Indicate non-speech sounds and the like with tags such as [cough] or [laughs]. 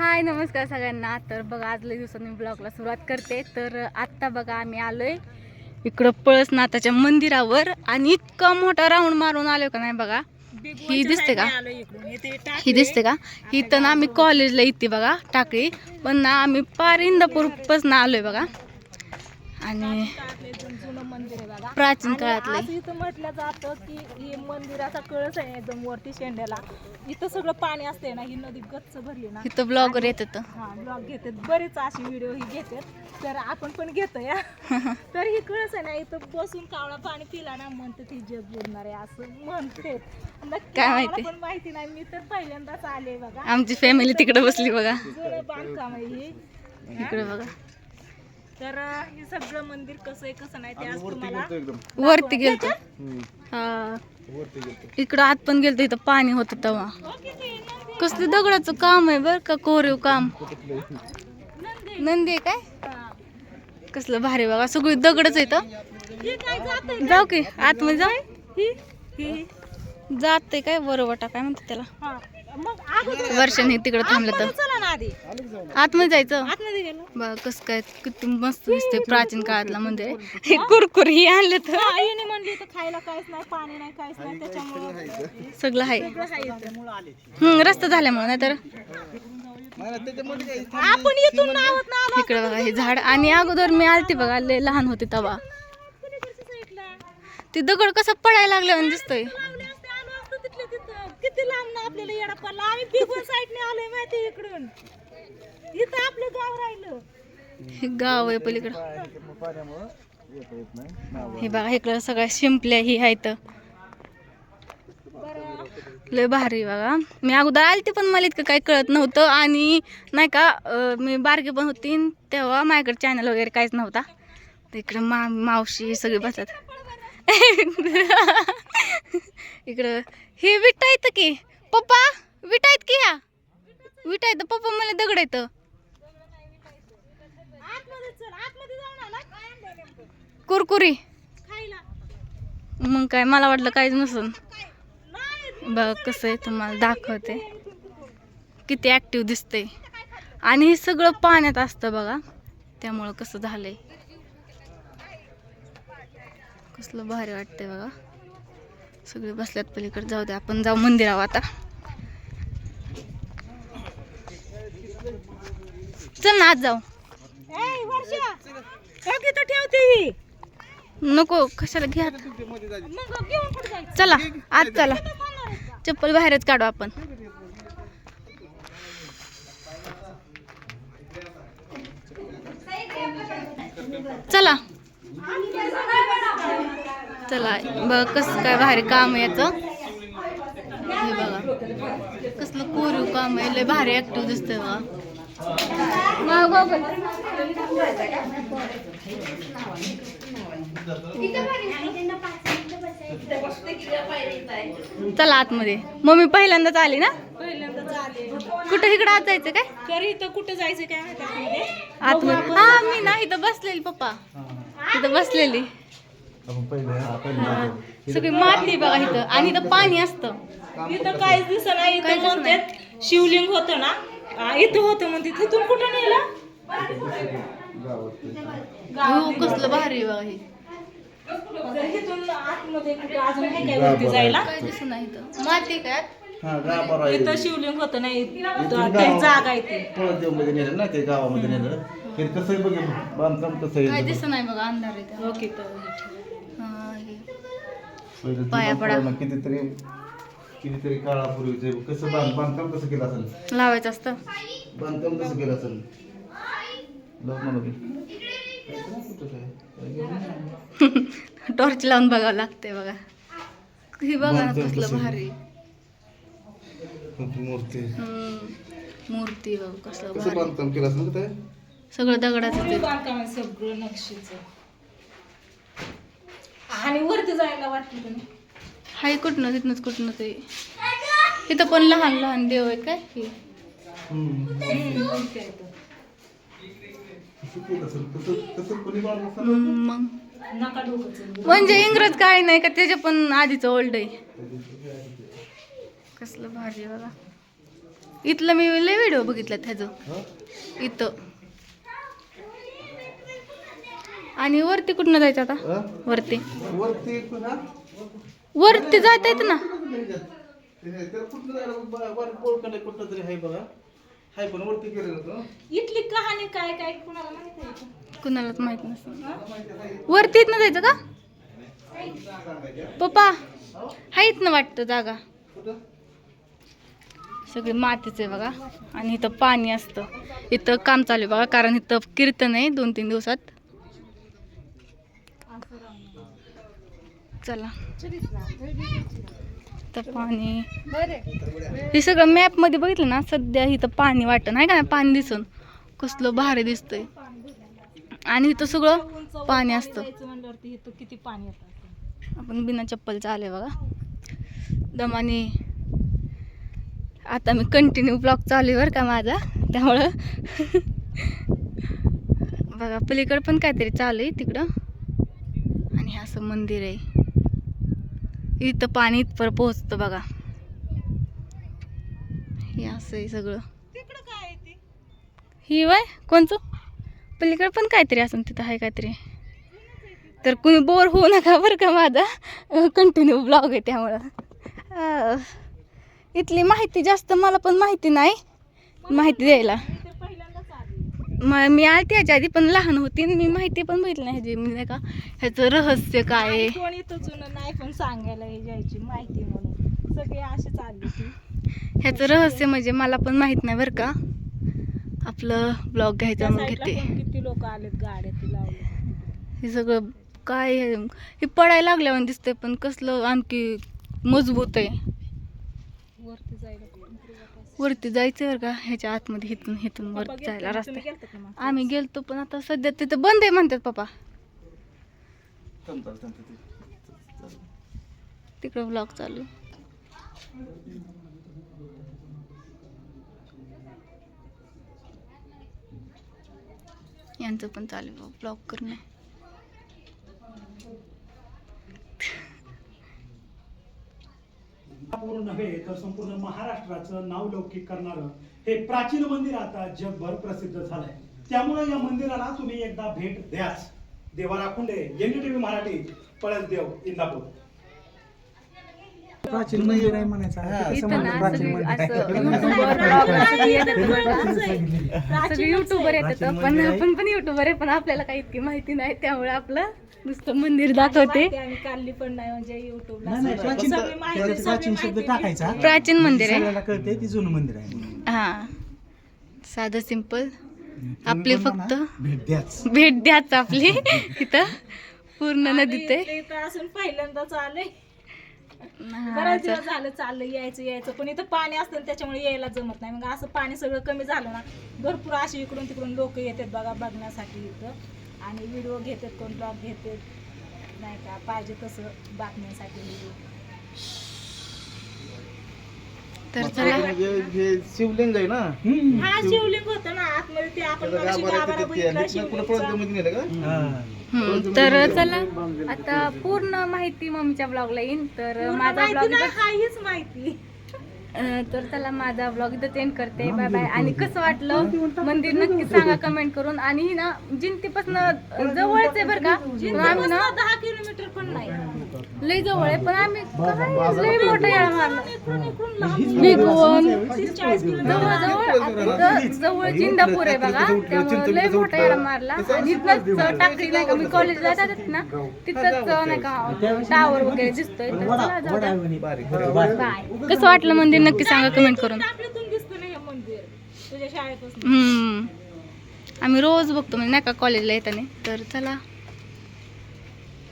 हाय नमस्कार सगळ्यांना. तर बघा आज लई दिवसांनी ब्लॉगला सुरुवात करते. तर आत्ता बघा आम्ही आलोय इकडं पळसनाथाच्या मंदिरावर आणि इतका मोठा राऊंड मारून आलोय का नाही बघा. ही दिसते का? ही दिसते का? ही तर ना आम्ही कॉलेजला येते बघा टाकळी. पण ना आम्ही पार इंदापूरपासून आलोय बघा. आणि जुनं मंदिर आहे बघा. प्राचीन काळातलं. इथं म्हटलं जातं की ही मंदिराचा कळस आहे एकदम वरती शेंड्याला. इथं सगळं पाणी असते ना ही नदी गच्च भरली ना. इथं ब्लॉगर येतात. हा ब्लॉग घेतात. बरेच अशी व्हिडिओ ही घेतात. तर आपण पण घेतो या [laughs] तर ही कळस आहे ना इथं बसून कावळा पाणी पिला ना म्हणते ती जग बुडणार आहे असं म्हणते. नक्की काय आम्हाला माहिती? पण माहिती नाही. मी तर पहिल्यांदाच आले बघा. आमची फॅमिली तिकडे बसली बघा. जुनं बांधकाम आहे ही. इकडे बघा. तर हे सगळं मंदिर कसं आहे कसं नाही ते आज तुम्हाला वरती गेलतो. हा. इकडं आत पण गेलतो इथं पाणी होतं तेव्हा. कसलं दगडाचं काम आहे बर का कोरीव काम? नंदी आहे काय? कसलं भारी बघा सगळी दगडच आहे इथं हे जाऊ की आतमध्ये जाऊ. जाते काय बरोबर काय म्हणते त्याला? हा. वर्षाने तिकडे थांबलं तर. आतमध्ये जायचं? बघ कसं काय? किती मस्त दिसते प्राचीन काळातला मंदिर आहे [laughs] हे कुरकुर ही आणलं तर. आईने म्हणली तर खायला काहीच नाही पाणी नाही काहीच नाही त्याच्यामुळं सगळं आहे. रस्ता झाल्यामुळे नाहीतर. आपण इथून नावत ना आलो इकडे बघा हे झाड. आणि अगोदर मी आलती बघा लय लहान होते साईडला? ते दगड कसं पडायला लागलं आणि दिसतोय लावले असते आलो असतो तिथल्या तिथं किती लांब ना आपल्याला येडा पडला. आम्ही पिगून साईडने आलोय माहिती इकडून. इथं आपलं गाव राहिलं. हे गाव आहे पलीकडं. हे बघा इकडं सगळ्या शिंपल्या ही आहेत. लय भारी बघा. मी अगोदर आलते पण मला इतकं काही कळत नव्हतं आणि नाही का अं, मी बारकी पण होती न तेव्हा माझ्याकडे चॅनल वगैरे काहीच नव्हता. तर इकडं मा मावशी सगळे बसतात. इकडं. हे विटा येतं की. पप्पा विटा आहेत की ह्या? विटा येतं पप्पा मला दगड येतं? कुरकुरी. मग काय मला वाटलं काहीच नसून. बघ कसं आहे तुम्हाला दाखवते. किती ॲक्टिव्ह दिसते आणि हे सगळं पाण्यात असतं बघा. त्यामुळं कसं झालंय. कसलं भारी वाटतंय बघा. सगळे बसल्यात पलीकडे. जाऊ दे आपण जाऊ मंदिरावर आता. चल ना आज जाऊ. ठेवते ही. नको कशाला घ्या चला आज चला? चप्पल बाहेरच काढू आपण. चला. चला बघ कसं काय भारी काम आहे याचं. हे बघा. कसलं कोरीव काम आहे लय भारी ऍक्टिव्ह दिसतंय बघा. मागं बघ. चला आतमध्ये. मम्मी पहिल्यांदाच आली ना? पहिल्यांदाच आले. कुठं इकडं आत जायचं काय? तर इथं कुठं जायचं काय माहिती? आतमध्ये. हा मी ना इथं बसलेली पप्पा. इथं बसलेली. हा. सगळी माती बघा इथं. आणि इथं पाणी असतं. इथं काहीच दिसत नाही. इथं म्हणतात शिवलिंग होतं ना. आ, इथं होतं म्हणते. तिथून कुठं नेलं? हो कसलं भारी बघा हे. तर इथून आतमध्ये कुठं अजून आहे काय वरती जायला? काय दिसत नाही इथं. माती काय इथं शिवलिंग होतं नाही. इथं जागा आहे ती. मध्ये नेलं ना ते गावामध्ये नेलं. हे कसं आहे बघ बांधकाम कसं काय आहे दिसत नाही बघा अंधार. ओके तर. पहिलं पाया पडा. कितीतरी कितीतरी काळापूर्वीचे कसं बांध बांधकाम कसं केलं असेल? लावायचं असतं. बांधकाम कसं केलं असेल? टॉर्च लावून बघावं लागतंय बघा. हे बघा ना बांधकाम कसलं कसं? भारी. मूर्ती. हम्म. मूर्ती बघ कसलं कसं भारी. बांधकाम केलं असेल ते? सगळं दगडाचं ते. बांधकाम सगळं नक्षीचं. आणि वरती जायला वाटलं तुम्ही हाय कुठनं तिथनंच कुठनं ते इथं पण लहान लहान देव आहे काय? हे? हम्म, मग नका डोकं चल. म्हणजे इंग्रज काय नाही का त्याच्या पण आधीचं ओल्ड आहे. कसलं भारी बघा. इथलं मी लय व्हिडिओ बघितला त्याचं? इथं. आणि वरती कुठनं जायचं आता? वरती. वरती पुन्हा वरती जाता येतं ना. त्याला कुठलं जायला ब- वर बोळकंड कुठलं तरी आहे बघा. हाय पण वरती गेलेलं होतं. इथली कहाणी काय काय कुणाला माहिती आहे का? कुणालाच माहीत नसतं. वरती इथनं जायचं का? पप्पा हा इथनं वाटतं जागा. कुठं? सगळी मातीच आहे बघा. आणि इथं पाणी असतं. इथं काम चालू आहे बघा कारण इथं कीर्तन आहे दोन तीन दिवसात. चला. तर पाणी. हे सगळं मॅपमध्ये बघितलं ना सध्या इथं पाणी वाटत. नाही का नाही? पाणी दिसून. कसलं भारी दिसतंय. आणि इथं सगळं पाणी असतं. किती पाणी आपण बिना चप्पलचं आले बघा. दमाने आता मी कंटिन्यू ब्लॉग चालू आहे बरं का माझा. त्यामुळं. बघा पलीकडं पण काहीतरी चालू आहे तिकडं. आणि हे असं मंदिर आहे. इथं पाणी इथपर्यंत पोहोचतं बघा. हे असं आहे सगळं. तिकडं काय आहे ते? ही वय? कोणचं? पलीकडे पण काहीतरी असं तिथं आहे काहीतरी. तर कुणी बोर होऊ नका बरं का माझा. कंटिन्यू ब्लॉग आहे त्यामुळं. इथली माहिती जास्त मला पण माहिती नाही. माहिती द्यायला मी तर पहिल्यांदाच आली म मी आलती ह्याच्या आधी पण लहान होती आणि मी माहिती पण बघितली नाही ह्याची मी नाही का ह्याचं रहस्य काय आहे. कोणी नाही पण सांगायला यायची माहिती म्हणून. सगळे असेच आले की ह्याचं रहस्य म्हणजे मला पण माहीत नाही बरं का. आपलं ब्लॉग घ्यायचा मग घेते. किती लोक आलेत गाड्या ती हे सगळं काय आहे? हे पडायला लागल्यावर दिसतंय पण कसलं आणखी मजबूत आहे वरती जायला कोणतरी वाटायचं. वरती जायचं बरं का ह्याच्या आतमध्ये हिथून हिथून वरती जायला रस्ता? आम्ही गेलतो पण आता सध्या तिथं बंद आहे म्हणतात पप्पा. तिकडं ब्लॉग चालू आहे. यांचं पण चालू ब्लॉग करणं पूर्ण नव्हे तर संपूर्ण महाराष्ट्राचं नाव लौकिक करणारं हे प्राचीन मंदिर आता जगभर प्रसिद्ध झालंय त्यामुळे या मंदिराला तुम्ही एकदा भेट द्याच देवा राखुंडे एनडीटीव्ही मराठी पळसदेव इंदापूर प्राचीन मंदिर आहे म्हणायचं हा. प्राचीन मंदिर आहे. सगळी. युट्यूबर येतात पण. आपण पण युट्यूबर आहे पण आपल्याला काही इतकी माहिती नाही त्यामुळे आपलं नुसतं मंदिर दाखवते. काढली पण नाही म्हणजे युट्यूबला नाही प्राचीन शब्द टाकायचा मंदिर आहे. सगळ्याला कळते ती जुनं मंदिर आहे. हा. साधं सिंपल. आपली पण म्हणा, फक्त- भेट द्याच. भेट द्याच आपली. इथं पूर्ण नदीत आहे. असून पहिल्यांदाच आले हा, बऱ्याच चल. दिवस झालं चाललं यायचं यायचं. पण इथं पाणी असतं ना, त्याच्यामुळे यायला जमत नाही. मग असं पाणी सगळं कमी झालं ना भरपूर असे इकडून तिकडून लोक येतात बघा बघण्यासाठी इथं. आणि व्हिडिओ घेतात कोण ब्लॉग घेतात नाही का? पाहिजे तसं बातम्यांसाठी व्हिडिओ तर चला. म्हणजे हे शिवलिंग आहे ना. हा शिवलिंग होतं ना. आतमध्ये ते आपण मगाशी गाभारा बघितला शिवलिंगचा. हा. हम्म, तर चला. आता पूर्ण माहिती मम्मीच्या ब्लॉगला येईन. तर पूर्ण माझा माहिती ब्लॉग नाही, हा हीच माहिती. तर चला माझा ब्लॉग इथं एंड करते. बाय बाय आणि कसं वाटलं? मंदिर नक्की सांगा कमेंट करून. आणि ही ना जिंतीपासून जवळच आहे बरं का? आम्ही ना दहा किलोमीटर पण नाही. लय जवळ आहे पण आम्ही लय मोठा याळा मारला? निघून जवळ जवळ जवळ जिंदापूर आहे. बघा. त्यामुळे लय मोठा येडा मारला. आणि इथनच टाकळी नाही. का? मी कॉलेजला जातात ना तिथंच नाही का टावर वगैरे दिसतोय. बाय. कसं वाटलं मंदिर नक्की सांगा कमेंट करून. आम्ही रोज बघतो म्हणजे नाही का कॉलेजला येताना. तर चला.